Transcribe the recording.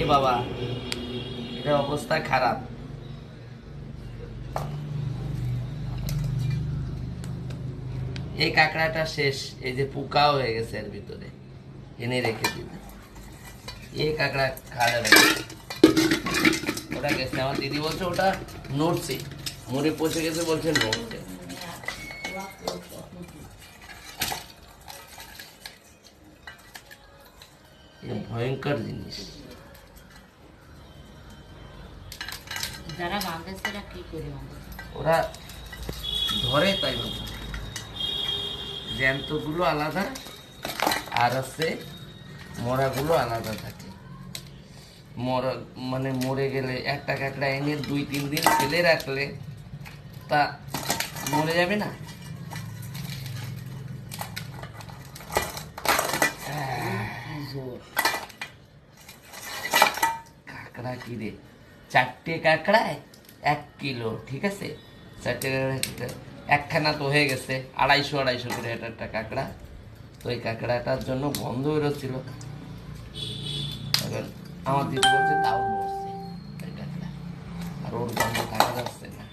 এ বাবা, এটা অবস্থা খারাপ। এই কাঁকড়াটা শেষ, এই যে পোকাও হয়ে গেছে এর ভিতরে। এনে রেখে দিবে। এই কাঁকড়া খাওয়া যাবে ওটা গেছে, আমার দিদি বলছে ওটা নড়ছে। মরে পচে গেছে বলছে নড়ছে। ভয়ঙ্কর জিনিস। যারা বাংলাদেশ তারা কি করে ওরা ধরে তাই বাবু জ্যান্তগুলো আলাদা আর আছে মরাগুলো আলাদা থাকে। মরা মানে মরে গেলে একটা কাঁকড়া এনে দুই তিন দিন ফেলে রাখলে তা মরে যাবে না? কাঁকড়া কি রে? চারটে কাঁকড়ায় এক কিলো, ঠিক আছে? চারটে কাঁকড়া একখানা তো হয়ে গেছে, আড়াইশো আড়াইশো করে এটা একটা কাঁকড়া। তো এই কাঁকড়াটার জন্য বন্ধ বেরোচ্ছিল। আমার দিদি বলছে তাও বসছে আর ওর বন্ধ কাঁকড়া যাচ্ছে না।